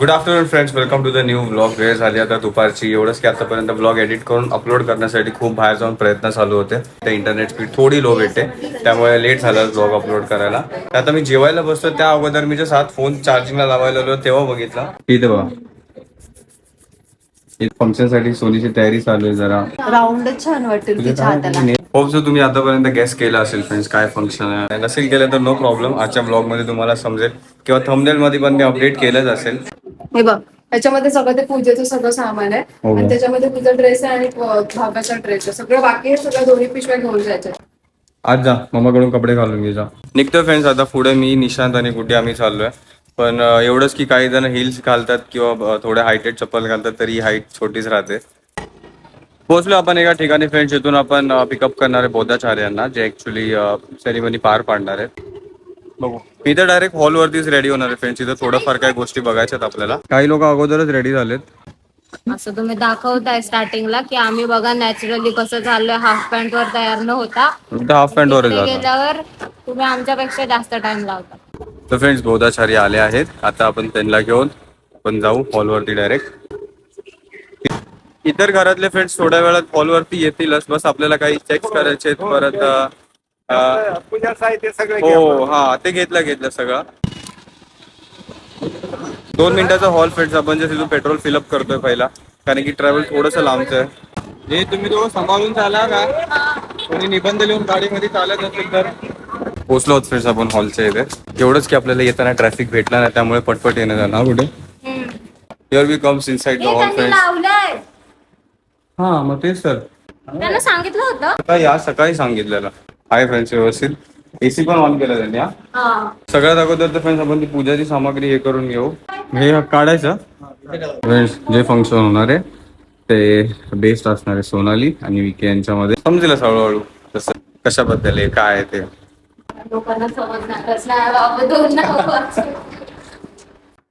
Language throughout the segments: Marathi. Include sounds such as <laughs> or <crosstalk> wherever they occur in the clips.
Good afternoon friends welcome to the new blog वेळ झाली आता दुपारची. एवढंच की आतापर्यंत ब्लॉग एडिट करून अपलोड करण्यासाठी खूप बाहेर जाऊन प्रयत्न चालू होते. ते इंटरनेट स्पीड थोडी लो भेटते त्यामुळे लेट झालं ब्लॉग अपलोड करायला. तर आता मी जेवायला बसतो त्या अगोदर मी जे सात फोन चार्जिंगला लावायला आलो तेव्हा बघितला. इथे बघा. फंक्शनसाठी सोनीची तयारी चालू आहे जरा. राऊंडच छान वाटेल होप सो तुम्ही आतापर्यंत गेस केलं असेल फ्रेंड्स काय फंक्शन आहे. नसेल केलं तर नो प्रॉब्लेम आजच्या ब्लॉगमध्ये तुम्हाला समजेल. किंवा थंबनेल मध्ये पण मी अपडेट केलंच असेल. हे बघ त्याच्यामध्ये सगळं ते पूजेचं सगळं सामान आहे. हो. आणि त्याच्यामध्ये तुझा ड्रेस आहे आणि भागाचा ड्रेस आहे. सगळं बाकी आहे सगळं दोन्ही पिशव्या घेऊन जायच्या आज जा मम्माकडून कपडे घालून घे जा. निघतो फ्रेंड्स आता पुढे मी निशांत आणि कुठे आम्ही चाललोय. पण एवढंच की काही जण हिल्स घालतात किंवा थोड्या हायटेड चप्पल घालतात तरी हाईट छोटीच राहते. पोहोचलो आपण एका ठिकाणी फ्रेंड्स इथून आपण पिकअप करणार आहे बौद्धाचार्य यांना जे ऍक्च्युली सेरेमनी पार पाडणार आहेत. बघू. मी तर डायरेक्ट हॉलवरतीच रेडी होणार आहे फ्रेंड्स इथं थोडंफार काही गोष्टी बघायच्यात आपल्याला. काही लोक अगोदरच रेडी झालेत. असं तुम्ही दाखवताय स्टार्टिंगला की आम्ही बघा नॅचरली कसं चाललोय. हाफ पॅन्ट वर तयार न होता हाफ पॅन्ट तिथे जातात गेल्यावर तुम्ही आमच्यापेक्षा जास्त टाइम लावता. तर फ्रेंड्स बौद्धाचार्य आले आहेत. आता आपण त्यांना घेऊन आपण जाऊ हॉलवरती डायरेक्ट इतर घरातले फ्रेंड्स थोड्या वेळात हॉलवरती येतीलच. बस आपल्याला काही चेक करायचे आहेत परत अं, अं, पूजा साहित्य सगळं घ्या. हो हा ते घेतलं घेतलं सगळं. दोन मिनिटाचा हॉल फ्रेंड्स आपण जे तिथून पेट्रोल फिलअप करतोय पहिला. कारण की ट्रॅव्हल थोडंसं लांबचं आहे. हे तुम्ही दोघं सांभाळून चाला का? कोणी निबंध लिहून गाडीमध्ये चालत असेल तर? पोचलो आहोत फ्रेंड्स आपण हॉलच्या इथे. एवढंच की आपल्याला येताना ट्रॅफिक भेटला नाही त्यामुळे पटपट येणं हा कुठे? Here we comes inside the hall friends लावलंय. हा मग तेच सर त्यांना सांगितलं होतं. सकाळी आज सकाळी सांगितलेलं. हाय फ्रेंड्स व्यवस्थित. एसी पण ऑन केला त्यांनी हा. हा. सगळ्यात अगोदर तर फ्रेंड्स आपण ती पूजाची सामग्री हे करून घेऊ. हे काढायचं. फ्रेंड्स जे फंक्शन होणार आहे ते बेस्ट असणार आहे सोनाली आणि विके यांच्यामध्ये. समजेलच हळूहळू तसं कशाबद्दल आहे काय आहे ते. लोकांना समजणारच नाही बाबा दोन नावं.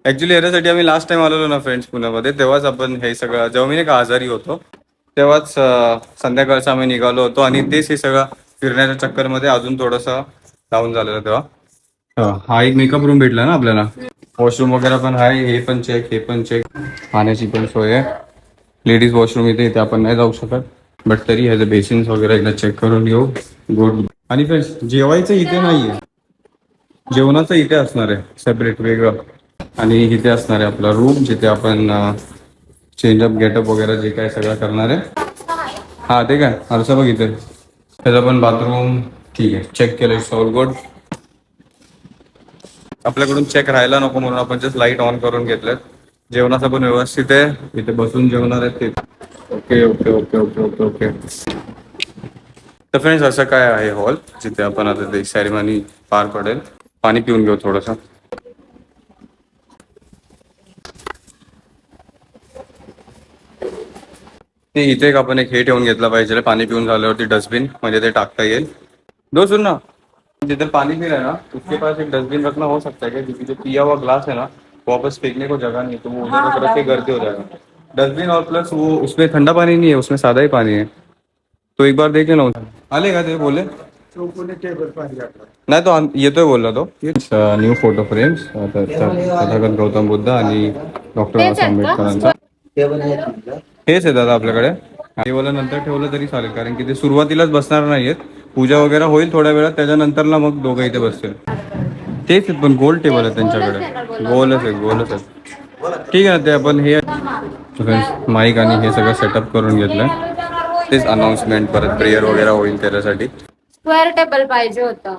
ऍक्च्युली याच्यासाठी आम्ही लास्ट टाइम आलेलो ना फ्रेंड्स पुण्यामध्ये. तेव्हाच आपण हे सगळं जेव्हा मी नाही का आजारी होतो तेव्हाच संध्याकाळचं आम्ही निघालो होतो आणि तेच हे सगळं फिरण्याच्या चक्करमध्ये अजून थोडंसं डाऊन झालेलं तेव्हा. हा, हा एक मेकअप रूम भेटला ना आपल्याला? वॉशरूम वगैरे पण आहे हे पण चेक हे पण चेक पाण्याची पण सोय आहे. लेडीज वॉशरूम इथे इथे आपण नाही जाऊ शकत. बट तरी ह्याचं बेसिन्स वगैरे एकदा चेक करून घेऊ. गुड आणि फ्रेंड्स जेवायचं इथे नाहीये. जेवणाचं इथे असणार आहे सेपरेट वेगळं. आणि इथे असणार आहे आपला रूम जिथे आपण चेंजअप गेटअप वगैरे जे काय सगळं करणार आहे. हा ते काय? आरसा बघ इथे. त्याचं पण बाथरूम ठीक आहे. चेक केलं सॉल गुड आपल्याकडून चेक राहायला नको म्हणून आपण जस्ट लाइट ऑन करून घेतलेत. जेवणाचं पण व्यवस्थित आहे. इथे बसून जेवणार आहेत ते. Okay okay okay okay okay okay तर फ्रेंड्स असं काय आहे हॉल जिथे आपण आता ते सेरेमनी पार पडेल. पाणी पिऊन घेऊ थोडंसं. ते इथे एक आपण एक हे ठेवून घेतलं पाहिजे पाणी पिऊन झाल्यावरती डस्टबिन म्हणजे ते टाकता येईल. दो सुन ना जिधर पानी पी रहा है ना उसके पास एक डस्टबिन रखना हो सकता है क्या क्योंकि जो पिया हुआ ग्लास है ना वापस फेंकने को जगह नहीं तो वो उधर उधर रख के गर्दे हो जाएगा। डस्टबिन और प्लस वो उसमें ठंडा पानी नहीं है उसमें सादा ही पानी है। तो एक बार देखे ना आले का ते बोले. नाही तो आम- येतोय बोलला तो new photo frames Tathagat Gautam Buddha आणि डॉक्टर आंबेडकरांचा। हेच आहे दादा आपल्याकडे. टेबल नंतर ठेवलं तरी चालेल कारण की ते सुरुवातीलाच बसणार नाहीयेत. पूजा वगैरे होईल थोड्या वेळात त्याच्यानंतरला मग दोघं इथे बसतील. तेच आहेत पण गोल टेबल आहे त्यांच्याकडे. गोलच आहे गोलच आहे ठीक आहे ना ते आपण हे माईक आणि हे सगळं सेटअप करून घेतलं. तेच अनाउन्समेंट परत प्रेयर वगैरे होईल त्याच्यासाठी. स्क्वेअर टेबल पाहिजे होतं.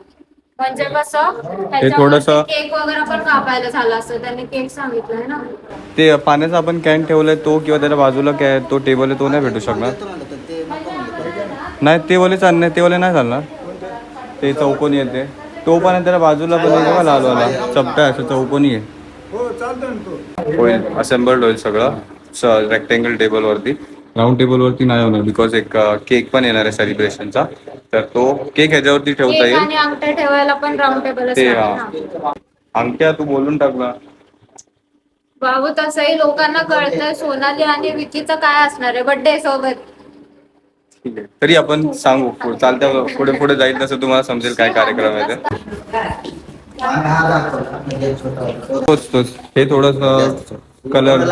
म्हणजे कसं थोडंसं- केक वगैरे पण कापायला झालं असतं. त्यांनी केक सांगितलंय ना? ते पाण्याचा आपण कॅन ठेवलाय तो किंवा त्याच्या बाजूला कॅ तो टेबल आहे तो नाही भेटू शकणार. नाही ते वाले चाल नाही ते वाले नाही चालणार. ते चौकोनी येते तो. पण आहे त्याच्या बाजूला पण आहे बघा लालवाला चपटा आहे असं चौकोनी आहे. हो तो. होईल असेंबल्ड होईल सगळं. रेक्टेंगल टेबलवरती राऊंड टेबलवरती नाही होणार बिकॉज एक केक पण येणार आहे सेलिब्रेशनचा तर तो केक ह्याच्यावरती ठेवता केक येईल. आणि अंगठ्या ठेवायला पण राऊंड टेबल ते ना हा. अंगठ्या तू बोलून टाकला बाबू तसंही लोकांना कळतंय. सोनाली आणि विकीचं काय असणार आहे? बर्थडे सोबत. ठीक आहे. तरी आपण सांगू. पुढे चालत्या पुढे पुढे जाईल तसं तुम्हाला समजेल काय कार्यक्रम आहे ते. तोच तोच. हे थोडस कलर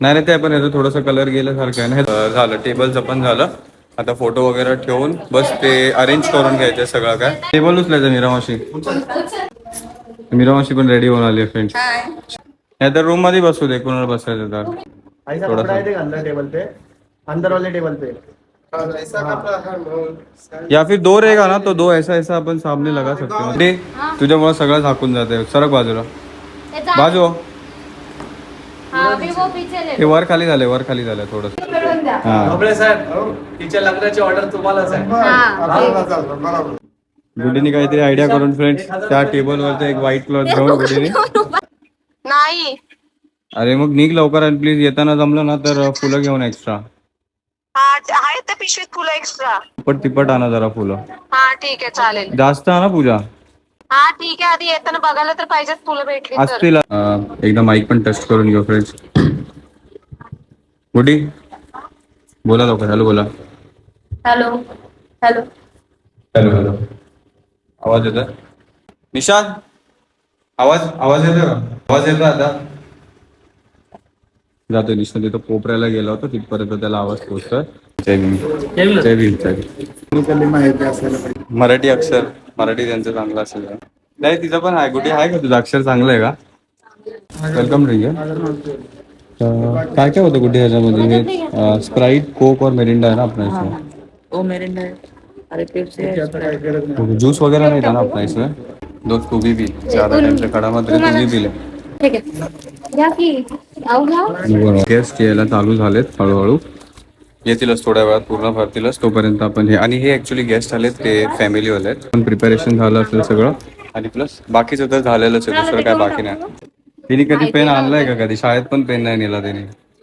नाही नाही ते पण याचं थोडंसं कलर गेल्यासारखं आहे. ना हे झालं टेबलचं पण झालं. आता फोटो वगैरे ठेवून बस ते अरेंज करून घ्यायचं सगळं काय. टेबल उचलायचं मीरामाशी. मीरामाशी पण रेडी होऊन आली फ्रेंड्स नाही तर रूममध्ये बसू दे कोणाला बसायचं तर. ऐसा थोड़ा कपड़ा सा। देख अंदर टेबल पे. अंदर वाले टेबल पे या फिर दो रहेगा ना तो दो ऐसा ऐसा अपन सामने लगा सकते हो. ते तुझ्यामुळे सगळं झाकून जाते. सरक बाजूला. बाजू. हा अभी वो पीछे ले हे वर खाली झालंय वर खाली झालंय थोडस. मिळून द्या. ढोबळे साहेब तिच्या लग्नाची ऑर्डर तुम्हालाच आहे. बरोबर. गुडीने काहीतरी आयडिया करून फ्रेंड्स त्या टेबल वरचं एक व्हाईट क्लॉथ <laughs> घेऊन <laughs> गुडीने. नाही. अरे मग निघ लवकर आणि प्लीज येताना जमलं ना तर फुलं घेऊन एक्स्ट्रा आहेत पिशवीत फुलं एक्स्ट्रा तिप्पट तिप्पट आणा जरा फुलं. हा ठीक आहे चालेल. जास्त आणा पूजा. हा ठीक आहे. आधी येताना बघायला तर पाहिजेत फुलं भेटली तर. असतील. अं, एकदा माईक पण टेस्ट करून घेऊ फ्रेंड्स गुडी बोला लवकर. हॅलो बोला. हॅलो हॅलो हॅलो हॅलो आवाज येतोय? निशांत आवाज आवाज येतोय का? आवाज येतोय आता? जातोय. निशांत तिथं कोपऱ्याला गेला होता तिथपर्यंत त्याला आवाज पोहोचतोय. जय भीम. जय भीम. जय भीम माहिती असायला पाहिजे. मराठी अक्षर मराठी त्यांचं चांगलं असेल? नाही तिचं पण आहे. गुडी आहे का तुझं अक्षर चांगलं आहे का? वेलकम रिंग काय काय होतं गुड्डी ह्याच्यामध्ये? हे स्प्राईट कोक और मेरिंडा आहे ना आपल्या इसमें वो मेरिंडा अरे पेप्सी है जूस वगैरह नहीं. ना इसमें दोस्त तू भी पी ज्यादा टाइम से खड़ा मत रहे तू भी पी ले ठीक आहे. गेस्ट यायला चालू झालेत हळूहळू. येतीलच थोड्या वेळात पूर्ण भरतीलच. तोपर्यंत आपण हे आणि हे ऍक्च्युली गेस्ट आलेत ते फॅमिली वाले पण प्रिपरेशन झालं असेल सगळं. आणि प्लस बाकीचं तर झालेलंच आहे दुसरं काय बाकी नाही. तिने कधी पेन आणलाय का कधी? शाळेत पण पेन नाही नेला त्याने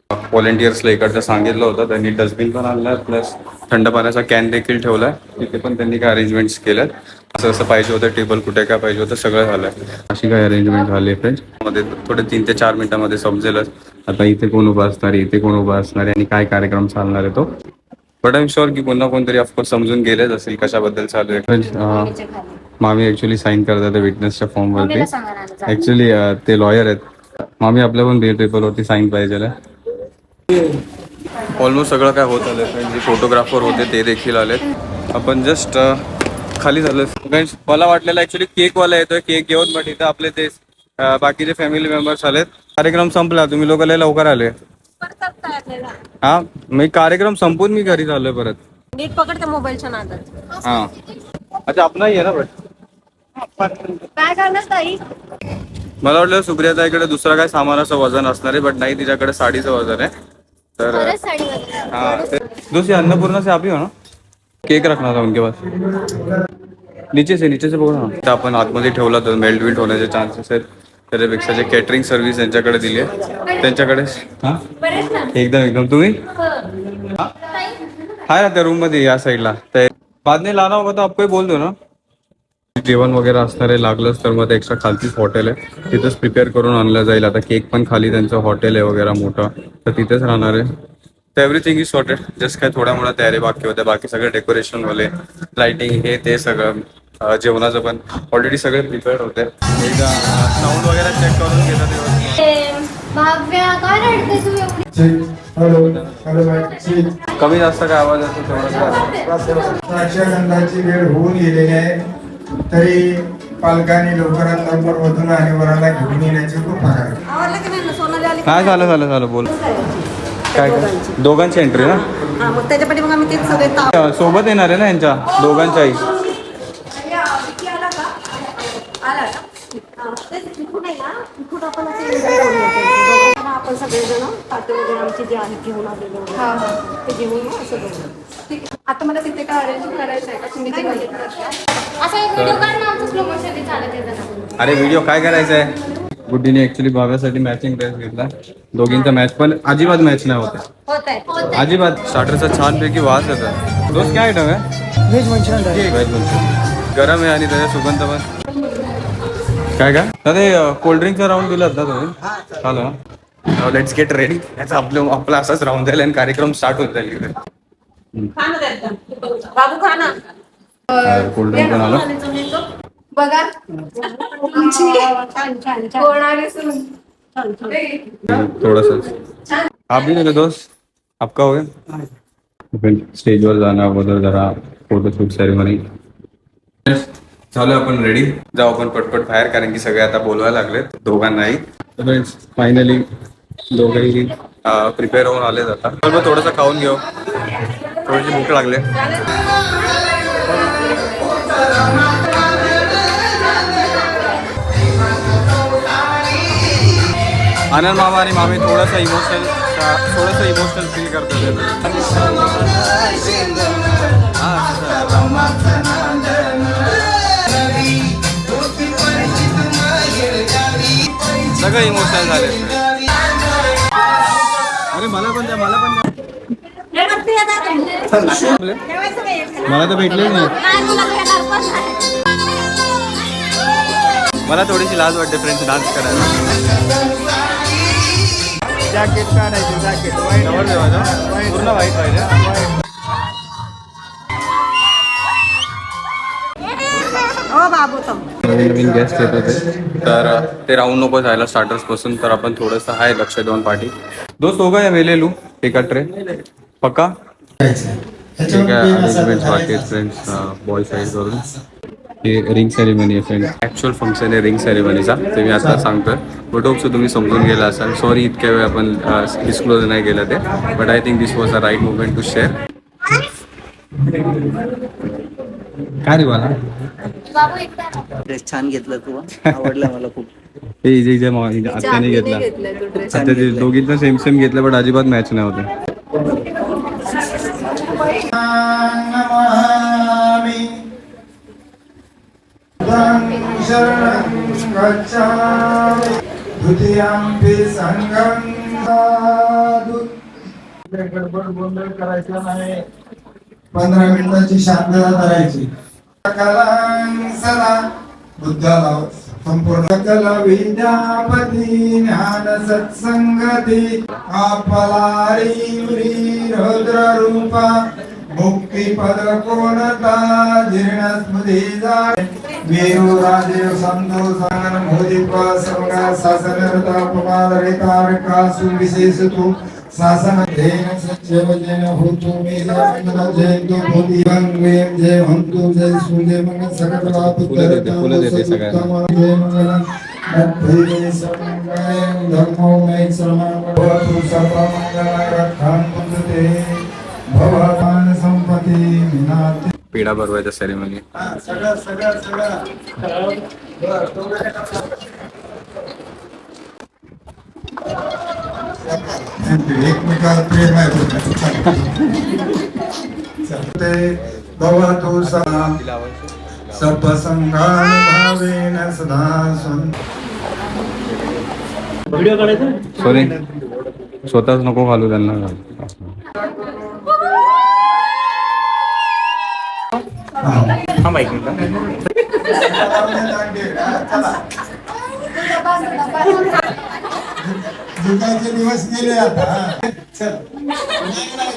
व्हॉलेंटियर्सला इकडचं सांगितलं होतं त्यांनी डस्टबिन पण आणलाय प्लस थंड पाण्याचा कॅन देखील ठेवलाय. तिथे पण त्यांनी काय अरेंजमेंट्स केल्यात. असं असं पाहिजे होतं टेबल कुठे काय पाहिजे होतं सगळं झालंय अशी काय अरेंजमेंट झाली फ्रेंड्समध्ये थोडे तीन ते चार मिनिटांमध्ये समजेलच. आता इथे कोण उभा असणार आहे? इथे कोण उभा असणार आहे? आणि काय कार्यक्रम चालणार आहे तो? बट आय एम शुअर की पुन्हा कोणतरी ऑफकोर्स समजून गेलेच असेल कशाबद्दल चालू आहे. मामी ऍक्च्युली साईन करतात विटनेसच्या फॉर्मवरती ऍक्च्युली ते लॉयर आहेत. मामी आपल्या पण पेपरवरती साईन पाहिजे ऑलमोस्ट सगळं काय होत आलं फ्रेंड जे फोटोग्राफर होते ते देखील आलेत. आपण जस्ट खाली झालं. मला वाटलेलं ऍक्च्युली केकवाला येतोय केक घेऊन बट इथं आपले ते अं, बाकीचे फॅमिली मेंबर्स आलेत कार्यक्रम संपला. तुम्ही लोक लय लवकर आले. हा? मी कार्यक्रम संपून मी घरी झालोय परत. नीट पकडते मोबाईलच्या नादात. हा. अच्छा आहे ना बट काय करणार ताई? मला वाटलं सुप्रियाता इकडे दुसरा काय सामानाचं वजन असणार आहे बट नाही तिच्याकडे साडीचं वजन आहे. तर हाँ ते- दूसरी अन्नपूर्णा से आप ही हो ना? केक रखना था उनके पास. नीचे से नीचे से बघू ना. तर आपण आतमध्ये ठेवला तर मेल्ट विल्ट होण्याचे चान्सेस आहेत. त्याच्यापेक्षा जे कॅटरिंग सर्व्हिस यांच्याकडे दिली आहे त्यांच्याकडे. एकदम एकदम. तुम्ही? आहे ना त्या रूममध्ये या साईडला तर बाद लाना होगा तो आपको बोल दो ना. जेवण वगैरे असणार आहे लागलंच तर मग एक्स्ट्रा खालतीच हॉटेल आहे. तिथंच प्रिपेअर करून आणलं जाईल. आता केक पण खाली त्यांचं हॉटेल आहे वगैरे मोठं. तर तिथेच राहणार आहे. तर एव्हरीथिंग इज सॉर्टेड जस्ट काय थोड्या मोठ्या तयारी बाकी होत्या. बाकी सगळं डेकोरेशन वाले लाइटिंग हे ते सगळं जेवणाचं पण. ऑलरेडी सगळे प्रिपेअर्ड होते. एकदा साऊंड वगैरे चेक करून घेतात कमी जास्त काय आवाज साक्षगंधाची वेळ होऊन गेलेली आहे. तरी पालकांनी लवकरात लवकर वधून आणि वराला घेऊन येण्याची करा काय झालं झालं झालं. बोल. काय काय? दोघांची एंट्री ना? हा मग त्याच्यासाठी मग आम्ही तेच सगळे ताव सोबत येणार आहे ना यांच्या दोघांच्याही आपण सगळेजण ताटे वगैरे आमचे जे आहेत घेऊन आलेले वगैरे, हा हा. ते घेऊन येऊ असं करू ठीक आहे. आता मला तिथे काय अरेंज करायचं आहे का? तुम्ही ते असा एक व्हिडिओ काढ ना आमचं स्लो मोशन चालत येतं ना. अरे व्हिडिओ काय करायचा आहे गुड्डीने ऍक्च्युली भाव्यासाठी मॅचिंग ड्रेस घेतला. दोघींचा मॅच पण अजिबात मॅच नाही होता होत अजिबात. स्टार्टरचा छान पैकी वास येतो दोस्त काय आयटम आहे? व्हेज मंचुरियन गरम आहे आणि त्याच्या सुगंध पण. काय काय? दादा कोल्ड ड्रिंकचा राऊंड दिलात ना तुम्ही? चालू लेट्स गेट रेडी याचा आपलं आपला असाच राऊंड जाईल आणि कार्यक्रम स्टार्ट होत जाईल इकडे. खा ना त्यात. बाबू खा ना कोल्ड ड्रिंक पण आलं. बघा. थोड़ा सा आप भी मेरे दोस्त? आपका हो गया? फिर स्टेजवर जाणं अगोदर जरा फोटोशूट सेरेमनी झालं आपण रेडी जाऊ आपण पटपट बाहेर कारण की सगळे. आता बोलवायला लागलेत दोघांनाही फ्रेंड्स फायनली दोघंही प्रिपेअर होऊन आले आता. तर मग थोडंसं खाऊन घेऊ. थोडीशी भूक लागले. आनंद मामा आणि मामी थोडंसं इमोशनल थोडंसं इमोशनल फील करतात सगळं इमोशनल झाले. अरे मला पण द्या मला पण द्या. मला तर भेटले नाही. मला थोडीशी लाज वाटते फ्रेंड्स डान्स करायला. जॅकेट काढायचे जॅकेट वाईट पूर्ण वाईट पाहिजे. हो नवीन गेस्ट येत होते. तर ते राहून नको जायला स्टार्टर्सपासून तर आपण थोडंसं आहे लक्ष देऊन पाठी दोस्त हो गया ले एक ट्रे पक्का? ठीक आहे अरेंजमेंट बाकी फ्रेंड्स बॉय साईड वरून. हे रिंग सेरेमनी आहे फ्रेंड ॲक्च्युअल फंक्शन आहे रिंग सेरेमनीचा ते मी आता सांगतोय. बट होपसो तुम्ही समजून गेला असाल. सॉरी इतक्या वेळ आपण डिस्क्लोज नाही केलं ते. But I think this was a right movement to share काय रे मला ड्रेस छान घेतला तू आवडला मला खूप. हे आत्याने घेतला. आता ते दोघींचा सेम सेम घेतलं बट अजिबात मॅच नाही होते. बुद्धं शरणं गच्छामि द्वितीयंपि संघं साधु गडबड गोंधळ करायचा नाही पंधरा मिनिटाची शांतता करायची. सकलं सदा बुद्धाला संपूर्ण सकल विद्यापती ज्ञान सत्संगती आपला रुद्र रूपा वीरुराजेव सन्तोषान् भोजित्वा सर्वगा शासनरतापमादरितारकासु विशेषतु शासनधेन सच्चेवजेन भूतु मेधामण्डल जयन्तु भूतिवं वें जय हन्तु जय सूर्य मङ्गल सकलपुत्रतमं जय मङ्गलं तद्धैर्ये समङ्गलं धर्मो मे श्रमं भवतु सर्वमङ्गलं रक्षां भवतान् ते भगवान संपती विनाते पेढा भरवायचा सेरेमनी सगळं सगळं. सगळं एकमेकाला प्रेम आहे ते भवतु सदा सपसंगान भावेन सदा सं व्हिडिओ काढायचा? सॉरी स्वतःच नको घालू त्यांना. थांब हा मिनिट युगाचे दिवस गेले आता चल.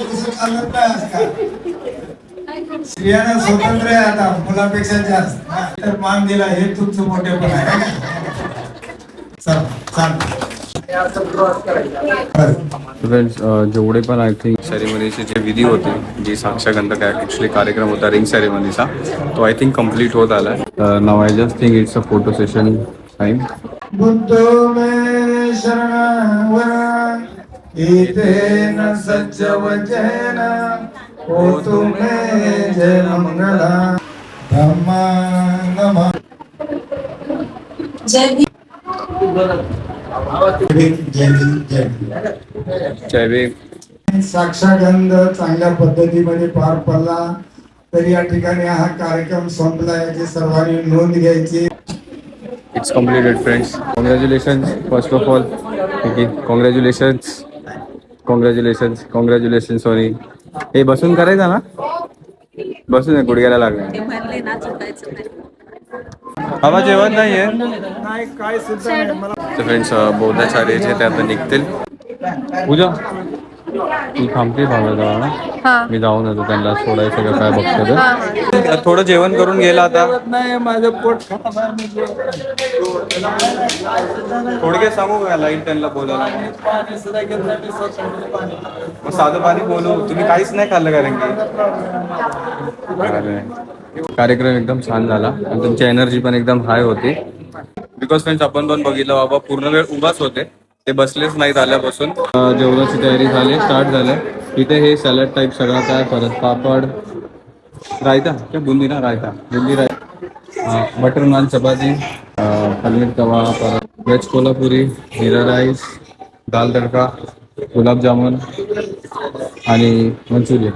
दुसरं चालत नाही आजकाल स्त्रियांना स्वतंत्र आहे आता मुलापेक्षा जास्त. तर मान दिला हे तुमचं मोठेपण आहे चल चाल. फ्रेंड्स जेवढे पण आय थिंक सेरेमनीचे जे विधी होते जी साक्षगंध काय ॲक्च्युली कार्यक्रम होता रिंग सेरेमनीचा तो आय थिंक कंप्लीट होत आला आहे नाव I just think it's a photo session time जय मंगला धम्मा नमः। जय भीम. साक्षागंध चांगल्या पद्धतीमध्ये पार पडला तरी या ठिकाणी हा कार्यक्रम संपला याची सर्वांनी नोंद घ्यायची. It's completed friends congratulation first of all congratulations congratulations congratulation sorry हे बसून करायचं ना? बसून गुडघ्याला लागलं बाबा जेवण नाहीये. काय काय सुद्धा नाही. मला तर फ्रेंड्स बौद्धाचार्य जे ते आता निघतील. पूजा तू थांबते ना हा? मी जाऊन येतो त्यांना सोडायचं का काय बघतो ते. थोडं जेवण करून गेला आता. नाही माझं पोट आहे म्हणजे. थोडक्यात सांगू का लाइट त्यांना बोलायला? पाणी सुद्धा घेत नाही मी स्वतः पाणी मग साधं पाणी बोलू. तुम्ही काहीच नाही खाल्लं कारण की. कार्यक्रम एकदम छान झाला. आणि तुमची एनर्जी पण एकदम हाय होती. बिकॉज फ्रेंड्स आपण पण बघितलं बाबा पूर्ण वेळ उभाच होते. ते बसलेच नाहीत आल्यापासून. जेवणाची तयारी झाली स्टार्ट झालं. इथे हे सॅलड टाईप सगळं काय परत पापड. रायता? किंवा बुंदी ना रायता. बुंदी रायता बटर नान चपाती. पनीर तवा परत व्हेज कोल्हापुरी हिरा राईस दाल तडका गुलाबजामुन आणि मंचुरियन.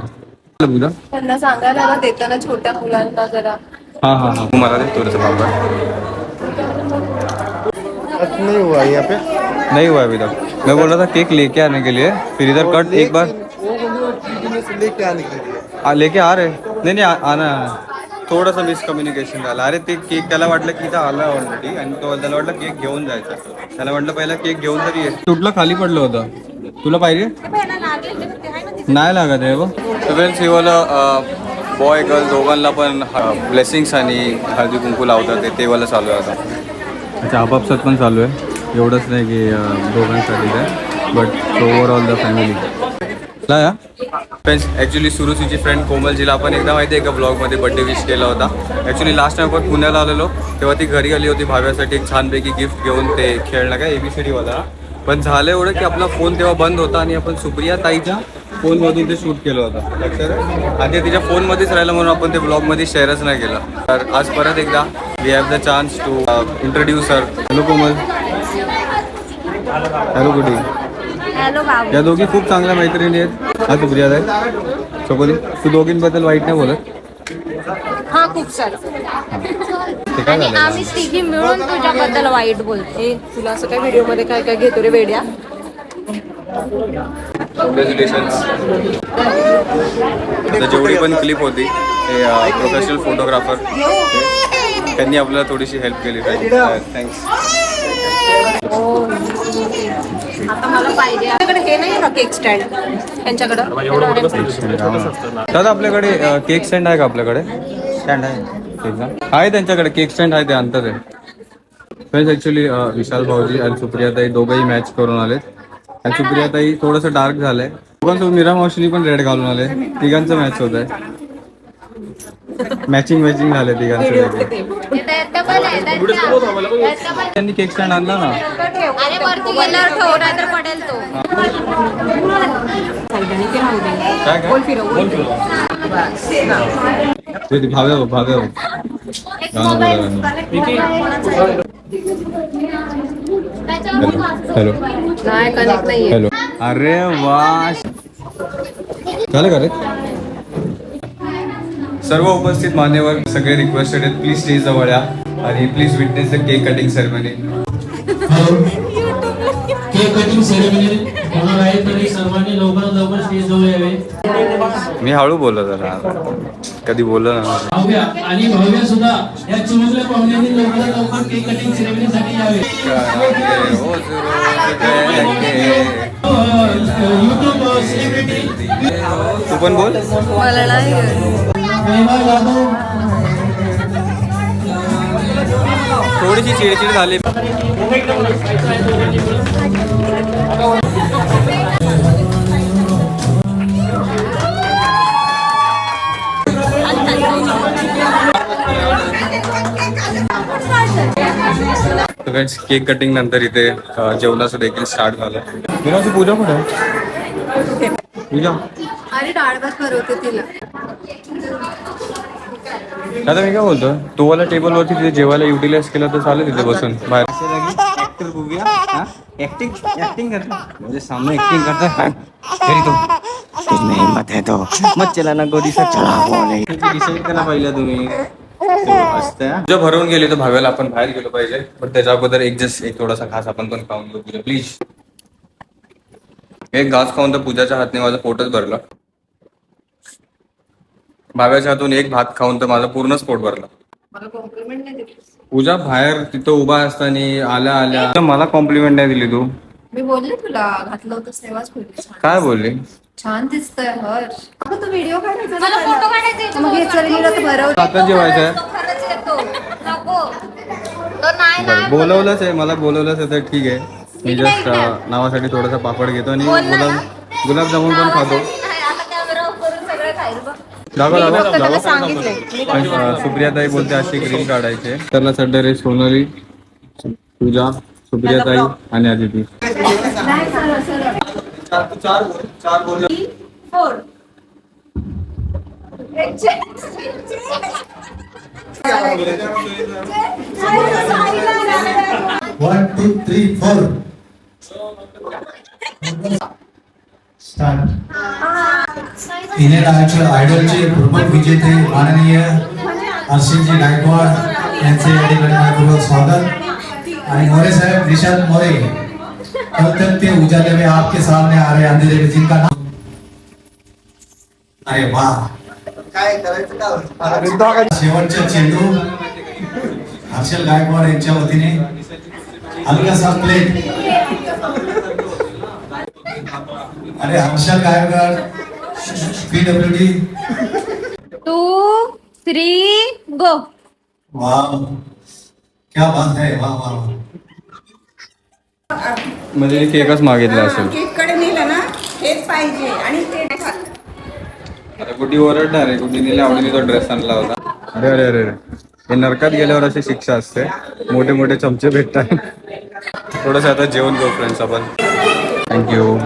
बुधा त्यांना सांगायला ना देताना छोट्या मुलांना जरा. हाँ हाँ हाँ. मला दे थोड़ा सा पापड़ नहीं हुआ यहाँ पे. नहीं हुआ अभी तक. मैं बोल रहा था केक लेके आने के लिए. फिर इधर कट एक बार. लेके आने के लिए आ, लेके आ रहे. नहीं नहीं आ, आना. थोडंसं मिसकम्युनिकेशन झालं अरे ते केक त्याला वाटलं की इथं आलं ऑलरेडी आणि तो त्याला वाटलं केक घेऊन जायचा. त्याला म्हटलं पहिला केक घेऊन तरी ये. तुटलं खाली पडलं होतं. तुला पाहिजे? नाही लागत आहे बघ. फ्रेंड्स हे वाला बॉय गर्ल दोघांना पण ब्लेसिंग्स आणि हळदी कुंकू लावतात ते- वाला चालू आहे आता. अच्छा आपापसात पण चालू आहे. एवढंच नाही की दोघांसाठी आहे but overall the family friends actually सुरुचीची friend कोमलजीला आपण एकदा माहिती आहे का ब्लॉगमध्ये बड्डे विश केला होता. ॲक्च्युली लास्ट टाइम आपण पुण्याला आलेलो तेव्हा ती घरी आली होती भाव्यासाठी एक छानपैकी गिफ्ट घेऊन ते खेळणं काय एबीसीडी वाला. पण झालं एवढं की आपला फोन तेव्हा बंद होता आणि आपण सुप्रिया ताईच्या फोनमधून ते शूट केलं होतं. लक्षात आहे? आणि ते तिच्या फोनमध्येच राहिलं म्हणून आपण ते ब्लॉगमध्ये शेअरच नाही केलं. तर आज परत एकदा we have the chance to introduce sir hello Komal. Hello बाबू या दोघी खूप चांगल्या मैत्रिणी आहेत. हा तू प्रिया आहे चकोली तू दोघींबद्दल वाईट नाही बोलत? हा खूप सारं. आणि आम्ही तिघी मिळून तुझ्याबद्दल वाईट बोलतो तुला असं काय व्हिडिओमध्ये काय काय घेतो रे वेड्या? कॉंग्रॅच्युलेशन्स आता जेवढी पण क्लिप होती ते प्रोफेशनल फोटोग्राफर त्यांनी आपल्याला थोडीशी हेल्प केली. थँक्स आता मला पाहिजे. आपल्याकडे हे नाही का केक स्टँड त्यांच्याकडं? दादा आपल्याकडे केक स्टँड आहे का आपल्याकडे? स्टँड आहे. आहे त्यांच्याकडे केक स्टँड आहे ते आणतात फ्रेंड्स ॲक्च्युली विशाल भाऊजी आणि सुप्रियाताई दोघंही मॅच करून आलेत. आणि सुप्रियाताई थोडंसं डार्क झालंय. दोघांसोबत मीरा मावशीनी पण रेड घालून आले. तिघांचं मॅच होत आहे मॅचिंग मॅचिंग झाले तिघांचं. त्यांनी केक स्टँड आणला ना. भाव्या हो, भाव्या. हॅलो. नाही कनेक्ट नाहीये. हॅलो. अरे वा. झालं का रे? सर्व उपस्थित मान्यवर सगळे रिक्वेस्टेड आहेत. प्लीज स्टेज जवळ या. आणि please witness the cake cutting ceremony cutting ceremony होणार आहे तरी सर्वांनी लवकरात लवकर स्टेज जवळ यावे. मी हळू बोललो जरा. कधी बोललो ना. भाव्या आणि भाव्या सुद्धा या चिमुकल्या पाहुण्यांनी लवकरात लवकर केक कटिंग सेरेमनीसाठी यावे. युट्यूब सेलिब्रिटी तू पण बोल. मला नाही. थोडीशी चिडचिड झाली. फ्रेंड्स केक कटिंग नंतर इथे जेवणाचं देखील स्टार्ट झालं. विराची पूजा कुठे? पूजा. आणि डाळ भात भरवते तिला. आता मी काय बोलतो तो वाला टेबल वरती तिथे जेवायला युटिलाइज केलं तर चालेल तिथे बसून. बाहेर. बघूया. हा? करता. म्हणजे सामने एक्टिंग करता. तरी तो तुझमें हिम्मत है तो. मत चलाना गोदी से चला बोले डिसाईड करा पाहिजे तुम्ही. तुझ्या भरवून गेली तर भाव्याला आपण बाहेर गेलो पाहिजे. पण त्याच्या अगोदर एक जस्ट एक थोडासा खास आपण पण खाऊन घेऊ पूजा प्लीज एक घास खाऊन तर पूजाच्या हातने माझं पोटच भरलं. भाव्याच्या हातून एक भात खाऊन तर माझं पूर्णच पोट भरलं. मला कॉम्प्लिमेंट नाही दिली. पूजा बाहेर तिथं उभा असताना आल्या आल्या. तर मला कॉम्प्लिमेंट नाही दिली तू. मी बोलले तुला घातलं होतं तेव्हाच बोलली. छान काय बोलली? छान दिसतंय हर्ष. अगं तू व्हिडिओ काढायचा ना मला पहिला. फोटो काढायचे याच्यात मग हे होता. चल तर भरव आता जेवायचं आहे? तो खरंच येतो नको. तो नाही बरं नाही. बोलवलंच आहे. मला बोलवलंच आहे तर ठीक आहे. मी जस्ट. नावासाठी थोडासा पापड घेतो आणि बोल ना. गुलाब गुलाबजामुन पण खातो. नाही, आता कॅमेरा करून सगळं खाईल बघ. दाखव दाखव फक्त त्याला सांगितलंय. मी सुप्रियाताई बोलते अशी ग्रीन काढायची आहे. त्याला सध्या रे सोनाली पूजा सुप्रियाताई आणि Aditi four one two three four start idol आयडलचे भ्रमण विजेते माननीय हर्षिलजी गायकवाड यांचे या ठिकाणी मनपूर्वक स्वागत. आणि मोरे साहेब निशांत मोरे कल तक के उजाले में आपके सामने आ रहे अंधेरे में जिनका नाम अरे वाह. शेवटचा चेंडू हर्षल गायकवाड यांच्या वतीने हलकासा प्लेट अरे Harshal Gaikwad P W D two three go. वाह. क्या बात है. वाह वाह. म्हणजे केकच मागितला असेल. केककडे नेलं ना हेच पाहिजे आणि ते. आता कुठे ओरडणार आहे. कुठे आवडीने तो ड्रेस आणला होता. अरे अरे अरे अरे. हे नरकात गेल्यावर अशी शिक्षा असते. मोठे मोठे चमचे भेटतात. थोडस आता जेवण घेऊ फ्रेंड्स आपण. थँक्यू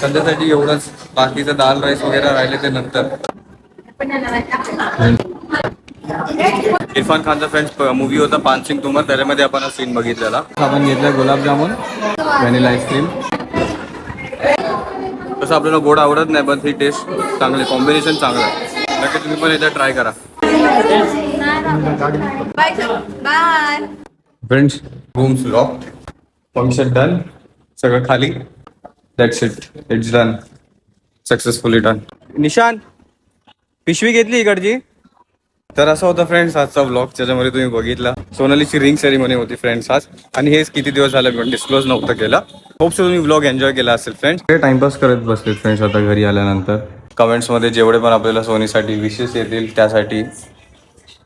सध्यासाठी एवढंच बाकीचं दाल राईस वगैरे राहिले ते नंतर. इरफान खानचा फ्रेंड्स मूवी होता पानसिंग तुमर त्याच्यामध्ये आपण हा सीन बघितलेला. आपण घेतला गुलाबजामुन व्हॅनिला आईस्क्रीम तसं आपल्याला गोड आवडत नाही पण ही टेस्ट चांगली कॉम्बिनेशन चांगलं आहे. नक्की तुम्ही पण एकदा ट्राय करा. Bye bye friends rooms lock function done सगळं खाली that's it it's done successfully done निशान पिशवी घेतली इकडची? तर असा होता फ्रेंड्स आजचा ब्लॉग ज्याच्यामध्ये तुम्ही बघितला. सोनालीची रिंग सेरेमनी होती फ्रेंड्स आज. आणि हेच किती दिवस झाले मी डिस्क्लोज नव्हतं केलं. होप सो तुम्ही ब्लॉग एन्जॉय केला असेल फ्रेंड्स हे टाइमपास करत बसले फ्रेंड्स आता घरी आल्यानंतर. कमेंट्समध्ये जेवढे पण आपल्याला सोनीसाठी विशेष येतील त्यासाठी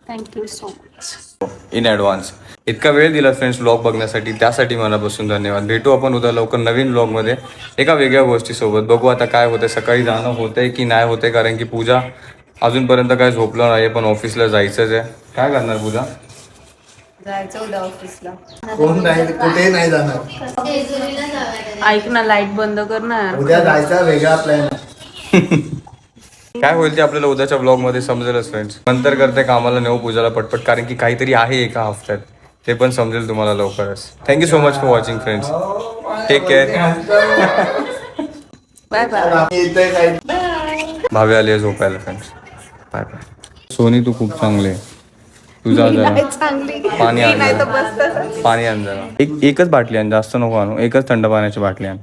thank you so much in advance इतका वेळ दिला फ्रेंड्स ब्लॉग बघण्यासाठी त्यासाठी मनापासून धन्यवाद. भेटू आपण उद्या लवकर नवीन ब्लॉगमध्ये एका वेगळ्या गोष्टीसोबत. बघू आता काय होतंय सकाळी जाणं होतंय की नाही होतंय कारण की पूजा अजूनपर्यंत काय झोपलं नाही पण ऑफिसला जायचंच आहे. काय करणार पूजा? जायचं उद्या ऑफिसला कोण नाही कुठेही नाही जाणार. ऐक ना लाइट बंद कर ना उद्या जायचा वेगळा प्लॅन <laughs> काय होईल ते आपल्याला उद्याच्या ब्लॉगमध्ये समजेलच फ्रेंड्स नंतर करते कामाला नेऊ पूजाला पटपट कारण की काहीतरी आहे एका हफ्त्यात. ते पण समजेल तुम्हाला लवकरच. Thank you so much for watching friends take care bye bye Bhave आली आहे झोपायला फ्रेंड्स बाय बाय सोनी तू खूप चांगली आहे. तुझा जरा. पाणी आण पाणी आण जरा. एक एकच बाटली आण जास्त नको आणू. एकच थंड पाण्याची बाटली आण.